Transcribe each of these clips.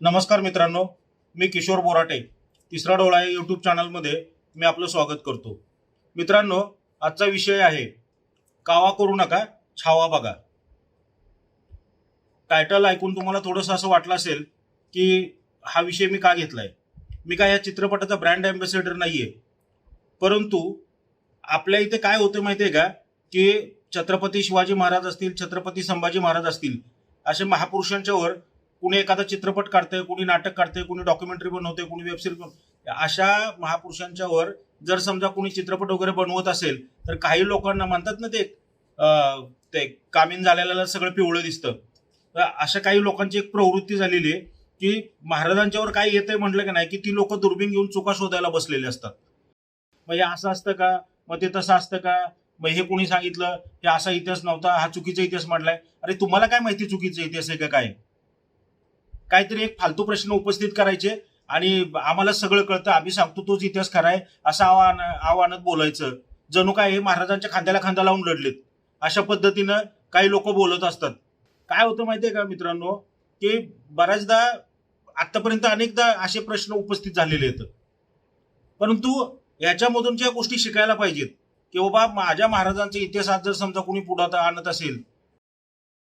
नमस्कार मित्रांनो मी किशोर बोराटे. तिसरा डोळा या यूट्यूब चॅनलमध्ये मी आपलं स्वागत करतो. मित्रांनो आजचा विषय आहे कावा करू नका छावा बघा. टायटल ऐकून तुम्हाला थोडंसं असं वाटलं असेल की हा विषय मी का घेतलाय? मी काय या चित्रपटाचा ब्रँड अँबॅसेडर आहे परंतु आपल्या इथे काय होतं माहिती आहे का? की छत्रपती शिवाजी महाराज असतील छत्रपती संभाजी महाराज असतील असे महापुरुषांच्यावर कुणी एखादा चित्रपट काढतंय कुणी नाटक काढतंय कुणी डॉक्युमेंटरी बनवतंय कुणी वेबसिरीज अशा महापुरुषांच्या वर जर समजा कुणी चित्रपट वगैरे बनवत असेल तर काही लोकांना म्हणतात ना ते ते कामीन झालेल्याला सगळं पिवळं दिसतं. तर अशा काही लोकांची एक प्रवृत्ती झालेली आहे की महाराजांच्यावर काय येतंय म्हटलं की नाही की ती लोक दुर्बीण घेऊन चुका शोधायला बसलेले असतात. मग हे असं असतं का? मग ते तसं असतं का? मग हे कोणी सांगितलं? हे असा इतिहास नव्हता हा चुकीचा इतिहास म्हटलाय. अरे तुम्हाला काय माहिती चुकीचा इतिहास आहे का काय? काहीतरी एक फालतू प्रश्न उपस्थित करायचे आणि आम्हाला सगळं कळतं आम्ही सांगतो तोच इतिहास खरा आहे असं आव्हान आव्हानात बोलायचं. जणू काय हे महाराजांच्या खांद्याला खांदा लावून लढलेत. अशा पद्धतीनं काही लोक बोलत असतात. काय होतं माहितीये का मित्रांनो? की बऱ्याचदा आतापर्यंत अनेकदा असे प्रश्न उपस्थित झालेले आहेत. परंतु याच्यामधून ज्या गोष्टी शिकायला पाहिजेत की बाबा माझ्या महाराजांचा इतिहासात जर समजा कोणी पुढात आणत असेल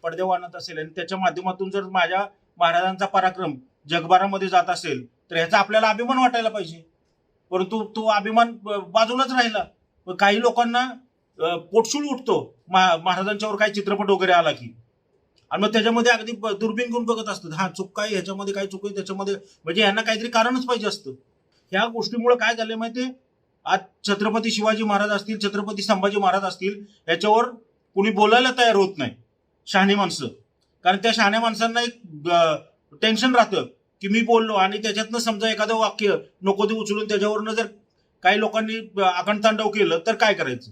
पडदेव आणत असेल आणि त्याच्या माध्यमातून जर माझ्या महाराजांचा पराक्रम जगभरामध्ये जात असेल तर ह्याचा आपल्याला अभिमान वाटायला पाहिजे. परंतु तो अभिमान ब- बाजूलाच राहिला. मग काही लोकांना पोटशूळ उठतो. महा- महाराजांच्यावर काही चित्रपट वगैरे आला की. आणि मग त्याच्यामध्ये अगदी दुर्बीन दुर्बीण घेऊन बघत असतात हा चूक काय? ह्याच्यामध्ये काय चूक आहे? त्याच्यामध्ये म्हणजे यांना काहीतरी कारणच पाहिजे असतं. ह्या गोष्टीमुळे काय झालं माहितीये? आज छत्रपती शिवाजी महाराज असतील छत्रपती संभाजी महाराज असतील याच्यावर कुणी बोलायला तयार होत नाही. शहाणी माणसं. कारण त्या शहाण्या माणसांना एक टेन्शन राहतं की मी बोललो आणि त्याच्यातनं समजा एखादं वाक्य नको ते उचलून त्याच्यावरनं जर काही लोकांनी आकंठतांडव केलं तर काय करायचं?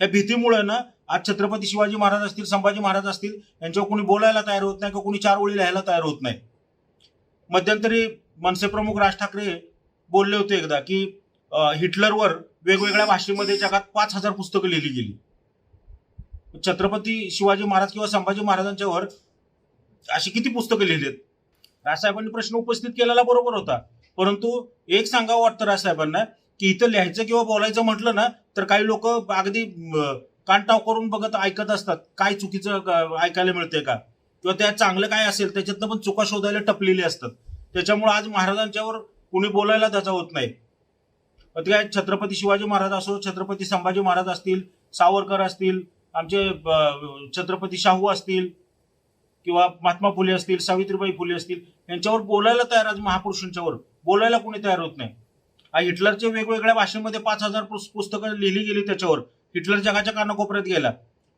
या भीतीमुळे ना आज छत्रपती शिवाजी महाराज असतील संभाजी महाराज असतील यांच्यावर कोणी बोलायला तयार होत नाही किंवा कोणी चार ओळी लिहायला तयार होत नाही. मध्यंतरी मनसे प्रमुख राज ठाकरे बोलले होते एकदा की हिटलरवर वेगवेगळ्या भाषेमध्ये जगात पाच हजार पुस्तकं लिहिली गेली. छत्रपती शिवाजी महाराज किंवा संभाजी महाराजांच्यावर अशी किती पुस्तकं लिहिलीत? रासाहेबांनी प्रश्न उपस्थित केलेला बरोबर होता. परंतु एक सांगावं वाटतं रासाहेबांना की इथं लिहायचं किंवा बोलायचं म्हटलं ना तर काही लोक अगदी कानटाव करून बघत ऐकत असतात. काय चुकीचं ऐकायला मिळतंय का? किंवा त्यात चांगलं काय असेल त्याच्यातनं पण चुका शोधायला टपलेली असतात. त्याच्यामुळे आज महाराजांच्यावर कुणी बोलायला त्याचा होत नाही. ते काय छत्रपती शिवाजी महाराज असो छत्रपती संभाजी महाराज असतील सावरकर असतील आमचे छत्रपती शाहू असतील किंवा महात्मा फुले असतील सावित्रीबाई फुले असतील यांच्यावर बोलायला तयार आज महापुरुषांच्यावर बोलायला कोणी तयार होत नाही. आ, हिटलरच्या वेगवेगळ्या भाषेमध्ये पाच हजार पुस्तकं लिहिली गेली त्याच्यावर. हिटलर जगाच्या कानाकोपऱ्यात गेला.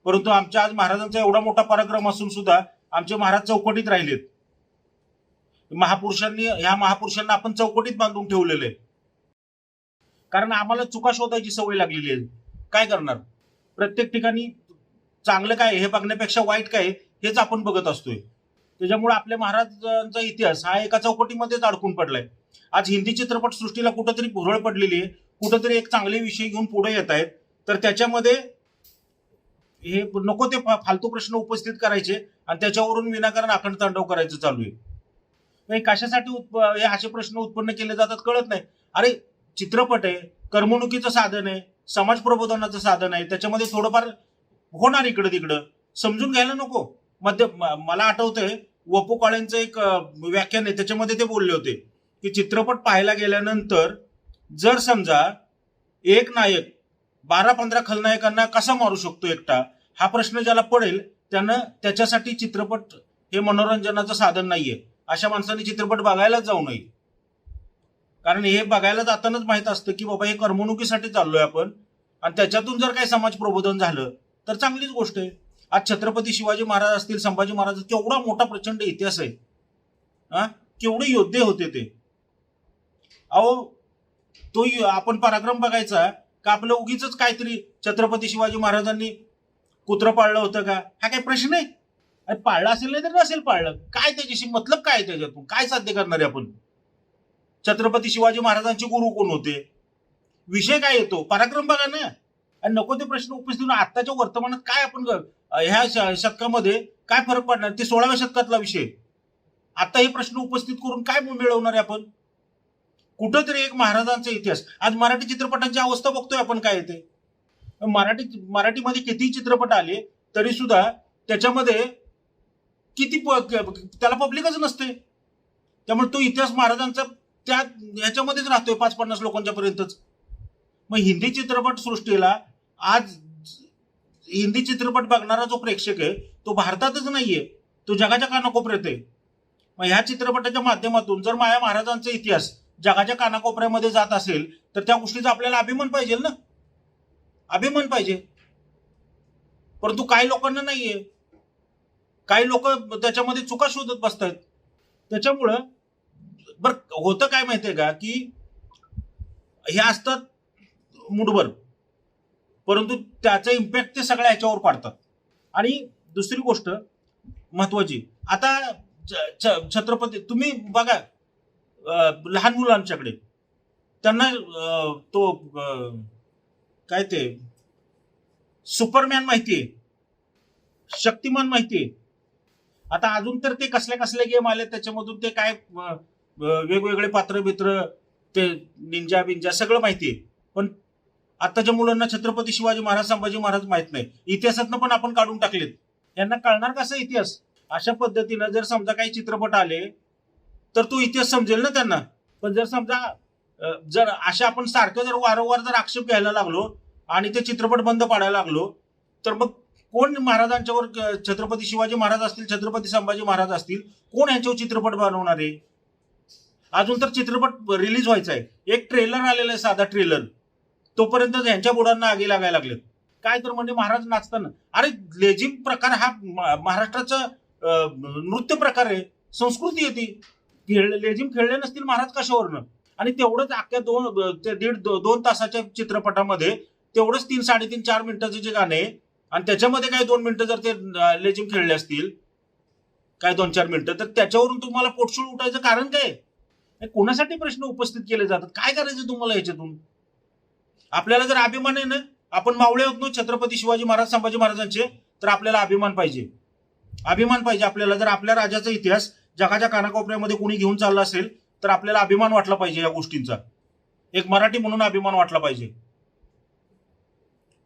परंतु आमच्या आज महाराजांचा एवढा मोठा पराक्रम असून सुद्धा आमचे महाराज चौकटीत राहिलेत. महापुरुषांनी ह्या महापुरुषांना आपण चौकटीत बांधून ठेवलेले आहे. कारण आम्हाला चुका शोधायची सवय लागलेली आहे. काय करणार? प्रत्येक ठिकाणी चांगलं काय हे बघण्यापेक्षा वाईट काय आहे? हेच आपण बघत असतोय. त्याच्यामुळे आपल्या महाराजांचा इतिहास हा एका चौकटीमध्येच अडकून पडलाय. आज हिंदी चित्रपट सृष्टीला कुठंतरी भुरळ पडलेली आहे. कुठंतरी एक चांगले विषय घेऊन पुढे येत आहेत. तर त्याच्यामध्ये हे नको ते फा- फालतू प्रश्न उपस्थित करायचे आणि त्याच्यावरून विनाकारण आखंड तांडव करायचं चालू आहे. हे कशासाठी उत्प- हे असे प्रश्न उत्पन्न केले जातात कळत नाही. अरे चित्रपट आहे करमणुकीचं साधन आहे समाज प्रबोधनाचं साधन आहे. त्याच्यामध्ये थोडंफार होणार इकडं तिकडं. समजून घ्यायला नको. मध्य म- मला आठवतंय वपू काळेंचं एक व्याख्यान आहे त्याच्यामध्ये ते बोलले होते की चित्रपट पाहायला गेल्यानंतर जर समजा एक नायक बारा पंधरा खलनायकांना कसा मारू शकतो एकटा? हा प्रश्न ज्याला पडेल त्यानं त्याच्यासाठी चित्रपट हे मनोरंजनाचं साधन नाहीये. अशा माणसाने चित्रपट बघायलाच जाऊ नये. कारण हे बघायला जातानाच माहीत असतं की बाबा हे करमणुकीसाठी चाललोय आपण आणि त्याच्यातून जर काही समाज प्रबोधन झालं तर चांगलीच गोष्ट आहे. आज छत्रपती शिवाजी महाराज असतील संभाजी महाराज केवढा मोठा प्रचंड इतिहास आहे. हा? केवढे योद्धे होते ते. अहो तो यु- आपण पराक्रम बघायचा का आपलं उगीच काहीतरी छत्रपती शिवाजी महाराजांनी कुत्र पाळलं होतं का? हा काही प्रश्न आहे? अरे पाळलं असेल नाही तर नसेल पाळलं. काय त्याच्याशी मतलब काय त्याच्यातून? काय साध्य करणार आहे आपण? छत्रपती शिवाजी महाराजांचे गुरु कोण होते? विषय काय येतो पराक्रम बघा ना. आणि नको ते प्रश्न उपस्थित होऊन आत्ताच्या वर्तमानात काय आपण ह्या श- शतकामध्ये काय फरक पडणार? ते सोळाव्या शतकातला विषय. आता हे प्रश्न उपस्थित करून काय मिळवणार आहे आपण? कुठंतरी एक महाराजांचा इतिहास. आज मराठी चित्रपटांची अवस्था बघतोय आपण काय येते? मराठी मराठीमध्ये किती चित्रपट आले तरी सुद्धा त्याच्यामध्ये किती प- त्याला पब्लिकच नसते. त्यामुळे तो इतिहास महाराजांचा त्या ह्याच्यामध्येच राहतोय पाच पन्नास लोकांच्या पर्यंतच. मग हिंदी चित्रपट सृष्टीला आज हिंदी चित्रपट बघणारा जो प्रेक्षक आहे तो भारतातच नाहीये. तो जगाच्या कानाकोपऱ्यात आहे. मग ह्या चित्रपटाच्या माध्यमातून जर माया महाराजांचा इतिहास जगाच्या कानाकोपऱ्यामध्ये जात असेल तर त्या गोष्टीचा आपल्याला अभिमान पाहिजे ना? अभिमान पाहिजे. परंतु काही लोकांना नाहीये. काही लोक त्याच्यामध्ये चुका शोधत बसतात त्याच्यामुळं बर होतं काय माहितीये का? की हे असतात मुठभर. परंतु त्याचा इम्पॅक्ट ते सगळ्या ह्याच्यावर पाडतात. आणि दुसरी गोष्ट महत्वाची आता छ- छ- छत्रपती तुम्ही बघा लहान मुलांच्याकडे त्यांना तो काय ते सुपरमॅन माहितीये शक्तिमान माहितीये आता अजून तर ते कसले कसले गेम आले त्याच्यामधून ते काय वेगवेगळे पात्र बित्र ते निंजा बिंजा सगळं माहितीये पण आताच्या मुलांना छत्रपती शिवाजी महाराज संभाजी महाराज माहीत नाही. इतिहासातनं पण आपण काढून टाकलेत. यांना कळणार कसा इतिहास? अशा पद्धतीनं जर समजा काही चित्रपट आले तर तो इतिहास समजेल ना त्यांना. पण जर समजा जर अशा आपण सारखं जर वारंवार जर आक्षेप घ्यायला लागलो आणि ते चित्रपट बंद पाडायला लागलो तर मग कोण महाराजांच्यावर छत्रपती शिवाजी महाराज असतील छत्रपती संभाजी महाराज असतील कोण यांच्यावर चित्रपट बनवणार आहे? अजून तर चित्रपट रिलीज व्हायचा आहे एक ट्रेलर आलेला आहे साधा ट्रेलर. तोपर्यंत ह्यांच्या बुडांना आगी लागायला लागलेत. काय तर म्हणजे महाराज नाचताना. अरे लेझिम प्रकार हा महाराष्ट्राचा नृत्य प्रकार आहे. संस्कृती आहे ती. खेळ लेझिम खेळले नसतील महाराज कशावरनं? आणि तेवढंच अख्ख्या दोन ते दीड दो- दोन तासाच्या चित्रपटामध्ये तेवढंच तीन साडेतीन चार मिनिटाचे जे गाणे आणि त्याच्यामध्ये काय दोन मिनिटं जर ते लेझिम खेळले असतील काय दोन चार मिनिटं तर त्याच्यावरून तुम्हाला पोटशूळ उठायचं कारण काय? हे कोणासाठी प्रश्न उपस्थित केले जातात? काय करायचं तुम्हाला याच्यातून? आपल्याला जर अभिमान आहे ना आपण मावळे होत ना छत्रपती शिवाजी महाराज संभाजी महाराजांचे तर आपल्याला अभिमान पाहिजे. अभिमान पाहिजे आपल्याला. जर आपल्या राजाचा इतिहास जगाच्या कानाकोपऱ्यामध्ये कोणी घेऊन चालला असेल तर आपल्याला अभिमान वाटला पाहिजे या गोष्टींचा. एक मराठी म्हणून अभिमान वाटला पाहिजे.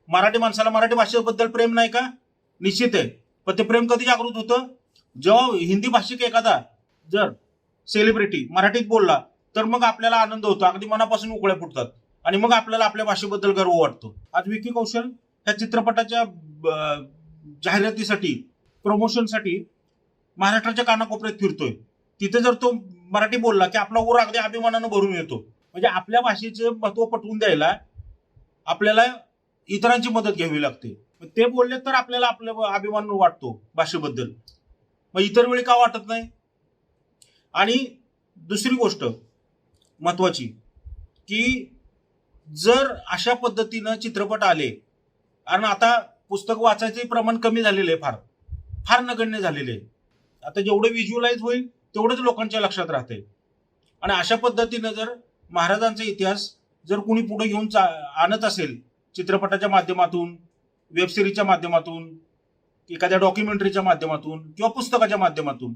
मराठी माणसाला मराठी भाषेबद्दल प्रेम नाही का? निश्चित आहे. पण ते प्रेम कधी जागृत होतं? जेव्हा हिंदी भाषिक एखादा जर सेलिब्रिटी मराठीत बोलला तर मग आपल्याला आनंद होतो. अगदी मनापासून उकळ्या फुटतात. आणि मग आपल्याला आपल्या भाषेबद्दल गर्व वाटतो. आज विकी कौशल ह्या चित्रपटाच्या जाहिरातीसाठी प्रमोशनसाठी महाराष्ट्राच्या कानाकोपऱ्यात फिरतोय. तिथे जर तो मराठी बोलला की आपला ओर अगदी अभिमानानं भरून येतो. म्हणजे आपल्या भाषेचे महत्त्व पटवून द्यायला आपल्याला इतरांची मदत घ्यावी लागते. मग ते बोलले तर आपल्याला आपल्या अभिमान वाटतो भाषेबद्दल. मग इतर वेळी का वाटत नाही? आणि दुसरी गोष्ट महत्वाची की जर अशा पद्धतीनं चित्रपट आले कारण आता पुस्तक वाचायचे प्रमाण कमी झालेलं आहे फार फार नगण्य झालेले आहे. आता जेवढं व्हिज्युअलाइज होईल तेवढंच लोकांच्या लक्षात राहते आणि अशा पद्धतीनं जर महाराजांचा इतिहास जर कुणी पुढे घेऊन चा आणत असेल चित्रपटाच्या माध्यमातून वेबसिरीजच्या माध्यमातून एखाद्या डॉक्युमेंटरीच्या माध्यमातून किंवा पुस्तकाच्या माध्यमातून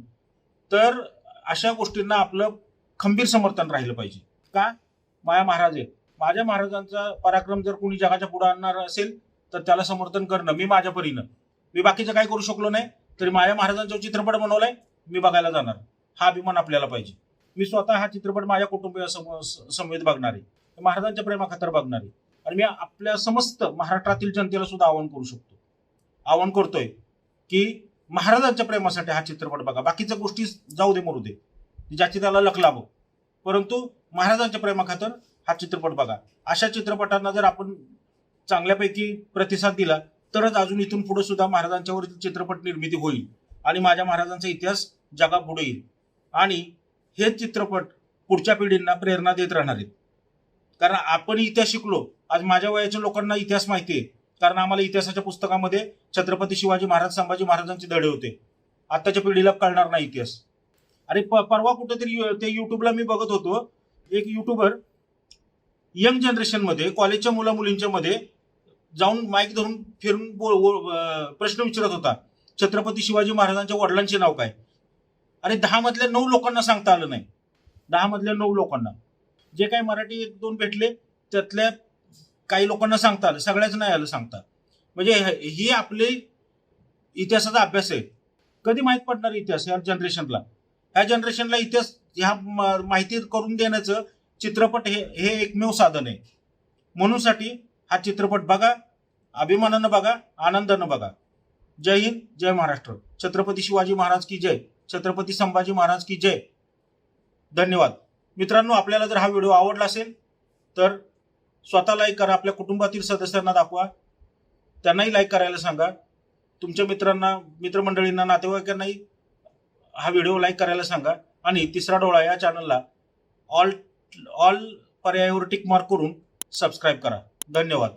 तर अशा गोष्टींना आपलं खंबीर समर्थन राहिलं पाहिजे. का? माया महाराज आहेत. माझ्या महाराजांचा पराक्रम जर कोणी जगाच्या पुढे आणणार असेल तर त्याला समर्थन करणं मी माझ्या परीनं. मी बाकीचं काय करू शकलो नाही तरी माझ्या महाराजांचा चित्रपट बनवलाय मी बघायला जाणार. हा अभिमान आपल्याला पाहिजे. मी स्वतः हा चित्रपट माझ्या कुटुंबियासमवेत बघणार आहे. महाराजांच्या प्रेमाखातर बघणार आहे. आणि मी आपल्या समस्त महाराष्ट्रातील जनतेला सुद्धा आवाहन करू शकतो. आवाहन करतोय की महाराजांच्या प्रेमासाठी हा चित्रपट बघा. बाकीच्या गोष्टी जाऊ दे मरू दे. ज्याची त्याला लक लाभो. परंतु महाराजांच्या प्रेमाखातर हा चित्रपट बघा. अशा चित्रपटांना जर आपण चांगल्यापैकी प्रतिसाद दिला तरच अजून इथून पुढे सुद्धा महाराजांच्यावर चित्रपट निर्मिती होईल आणि माझ्या महाराजांचा इतिहास जगा पुढे येईल. आणि हे चित्रपट पुढच्या पिढींना प्रेरणा देत राहणार आहेत. कारण आपण इतिहास शिकलो. आज माझ्या वयाच्या लोकांना इतिहास माहिती आहे. कारण आम्हाला इतिहासाच्या पुस्तकामध्ये छत्रपती शिवाजी महाराज संभाजी महाराजांचे धडे होते. आत्ताच्या पिढीला कळणार नाही इतिहास. आणि प- परवा कुठेतरी यु- ते युट्यूबला मी बघत होतो. एक युट्यूबर यंग जनरेशनमध्ये कॉलेजच्या मुला मुलींच्या मध्ये जाऊन माईक धरून फिरून प्रश्न विचारत होता. छत्रपती शिवाजी महाराजांच्या वडिलांचे नाव काय? अरे दहा मधल्या नऊ लोकांना सांगता आलं नाही. दहा मधल्या नऊ लोकांना. जे काही मराठी एक दोन भेटले त्यातल्या काही लोकांना सांगता आलं. सगळ्याच नाही आलं सांगता. म्हणजे ही आपली इतिहासाचा अभ्यास आहे. कधी माहीत पडणार इतिहास या जनरेशनला? ह्या जनरेशनला इतिहास ह्या म- माहिती करून देण्याचं चित्रपट हे हे एकमेव साधन आहे. म्हणूनसाठी हा चित्रपट बघा अभिमानानं बघा आनंदानं बघा. जय हिंद जय महाराष्ट्र. छत्रपती शिवाजी महाराज की जय. छत्रपती संभाजी महाराज की जय. धन्यवाद. मित्रांनो आपल्याला जर हा व्हिडिओ आवडला असेल तर स्वतः लाईक करा आपल्या कुटुंबातील सदस्यांना दाखवा. त्यांनाही लाईक करायला सांगा. तुमच्या मित्रांना मित्रमंडळींना नातेवाईकांनाही हा व्हिडिओ लाईक करायला सांगा. आणि तिसरा डोळा या चॅनलला ऑल ऑल पर्यायावर टिक मार्क करून सबस्क्राईब करा. धन्यवाद.